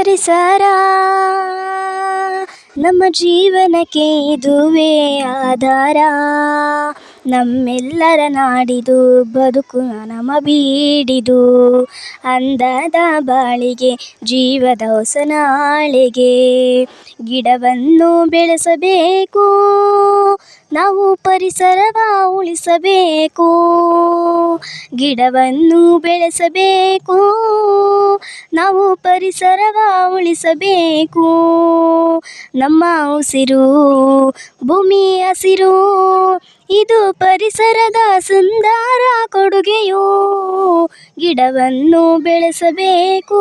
ಪರಿಸರ. ನಮ್ಮ ಜೀವನಕ್ಕೆ ಇದುವೇ ಆಧಾರ. ನಮ್ಮೆಲ್ಲರ ನಾಡಿದು ಬದುಕು ನಮ ಬೀಡಿದು. ಅಂದದ ಬಾಳಿಗೆ, ಜೀವದ ಹೊಸ ನಾಳೆಗೆ. ಗಿಡವನ್ನು ಬೆಳೆಸಬೇಕು. ನಾವು ಪರಿಸರವ ಉಳಿಸಬೇಕು. ಗಿಡವನ್ನು ಬೆಳೆಸಬೇಕು. ನಾವು ಪರಿಸರವ ಉಳಿಸಬೇಕು. ನಮ್ಮ ಉಸಿರು, ಭೂಮಿ ಹಸಿರು. ಇದು ಪರಿಸರದ ಸುಂದರ ಕೊಡುಗೆಯು. ಗಿಡವನ್ನು ಬೆಳೆಸಬೇಕು.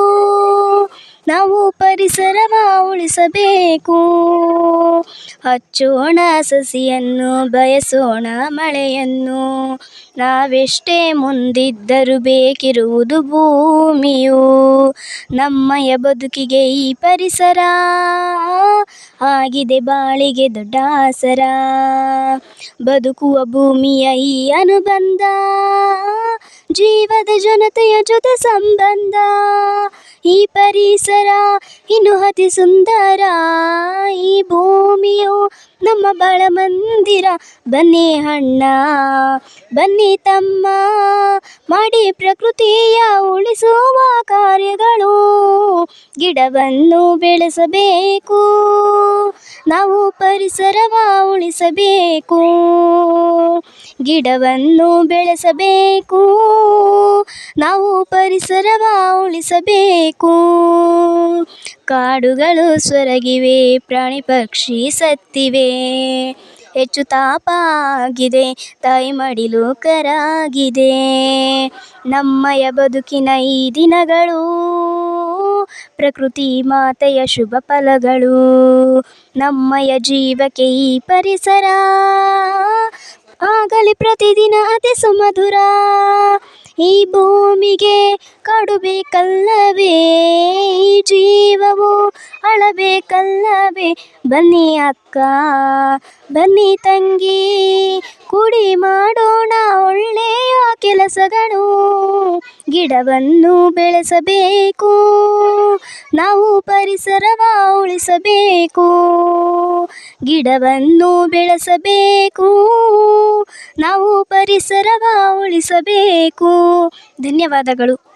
ನಾವು ಪರಿಸರವ ಉಳಿಸಬೇಕು. ಹಚ್ಚೋಣ ಸಸಿಯನ್ನು ಬಯಸೋಣ ಮಳೆಯನ್ನು. ನಾವೆಷ್ಟೇ ಮುಂದಿದ್ದರೂ ಬೇಕಿರುವುದು ಭೂಮಿಯು. ನಮ್ಮಯ ಬದುಕಿಗೆ ಈ ಪರಿಸರ ಆಗಿದೆ, ಬಾಳಿಗೆ ದೊಡ್ಡ ಆಸರ. ಬದುಕುವ ಭೂಮಿಯ ಈ ಅನುಬಂಧ ಜೀವದ ಜನತೆಯ ಜೊತೆ ಸಂಬಂಧ. ಈ ಪರಿಸರ, ಇನ್ನು ಅತಿ ಸುಂದರ. ಈ ಭೂಮಿಯು ನಮ್ಮ ಬಳ ಮಂದಿರ ಬನ್ನಿ ಅಣ್ಣ, ಬನ್ನಿ ತಮ್ಮ. ಮಾಡಿ ಪ್ರಕೃತಿಯ ಉಳಿಸುವ ಕಾರ್ಯಗಳು. ಗಿಡವನ್ನು ಬೆಳೆಸಬೇಕು. ನಾವು ಪರಿಸರವ ಉಳಿಸಬೇಕು. ಗಿಡವನ್ನು ಬೆಳೆಸಬೇಕು. ನಾವು ಪರಿಸರವ ಉಳಿಸಬೇಕು. ಕಾಡುಗಳು ಸೊರಗಿವೆ, ಪ್ರಾಣಿ ಪಕ್ಷಿ ಸತ್ತಿವೆ. ಹೆಚ್ಚು ತಾಪ ಆಗಿದೆ ತಾಯಿ ಮಡಿಲು ಕರಾಗಿದೆ. ನಮ್ಮಯ ಬದುಕಿನ ಈ ದಿನಗಳು, ಪ್ರಕೃತಿ ಮಾತೆಯ ಶುಭ ಫಲಗಳು. ನಮ್ಮಯ ಜೀವಕ್ಕೆ ಈ ಪರಿಸರ ಆಗಲಿ ಪ್ರತಿದಿನ ಅತಿ ಸುಮಧುರ. ಈ ಭೂಮಿಗೆ ಕಡುಬೇಕಲ್ಲವೇ? ಈ ಜೀವವು ಅಳಬೇಕಲ್ಲವೇ? ಬನ್ನಿ ಅಕ್ಕ, ಬನ್ನಿ ತಂಗಿ, ಕುಡಿ ಮಾಡೋಣ ಒಳ್ಳೆಯ ಕೆಲಸಗಳು. ಗಿಡವನ್ನು ಬೆಳೆಸಬೇಕು, ನಾವು ಪರಿಸರವ ಉಳಿಸಬೇಕು. ಗಿಡವನ್ನು ಬೆಳೆಸಬೇಕು. ನಾವು ಪರಿಸರವ ಉಳಿಸಬೇಕು. ಧನ್ಯವಾದಗಳು.